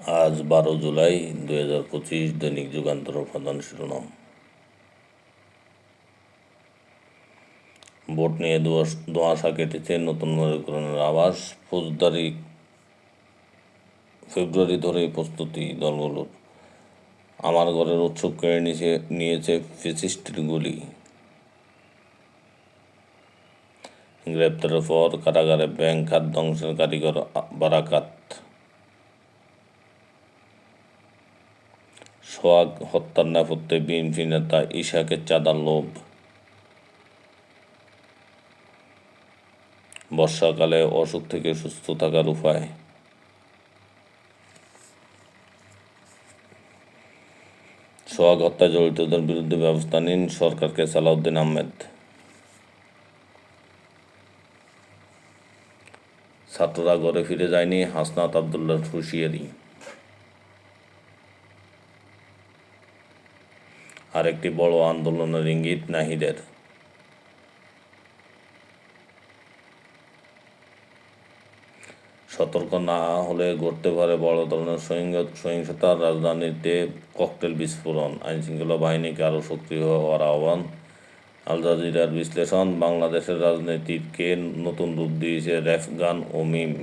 আজ বারো জুলাই দুই হাজার পঁচিশ দৈনিক যুগান্তর প্রধান শিরোনাম। ভোট নিয়ে ধোঁয়াশা কেটেছে নতুন মেরুকরণের আবাস ফৌজদারি ফেব্রুয়ারি ধরেই প্রস্তুতি দলগুলোর। আমার ঘরের উৎসব কেড়ে নিয়েছে নিয়েছে ফেসিস্টের গুলি। গ্রেপ্তারের পর কারাগারে ব্যাংক খাত ধ্বংসের কারিগর বারাকাত। সোহাগ হত্যার নেপথ্যে বিএনপি নেতা ইশাকের চাঁদার লোভ। বর্ষাকালে অসুখ থেকে সুস্থ থাকার উপায়। সোহাগ হত্যা জড়িতদের বিরুদ্ধে ব্যবস্থা নিন সরকারকে সালাউদ্দিন আহমেদ। ছাত্ররা ঘরে ফিরে যায়নি হাসনাত আবদুল্লাহ হুঁশিয়ারি। আরেকটি বড় আন্দোলনের ইঙ্গিত নাহিদের। সতর্ক না হলে ঘটতে পারে বড় ধরনের সহিংস- সহিংসতা রাজধানীতে ককটেল বিস্ফোরণ। আইনশৃঙ্খলা বাহিনীকে আরও সক্রিয় হওয়ার আহ্বান। আল জাজিরার বিশ্লেষণ, বাংলাদেশের রাজনীতিকে নতুন রূপ দিয়েছে রেফগান গান ও মিম।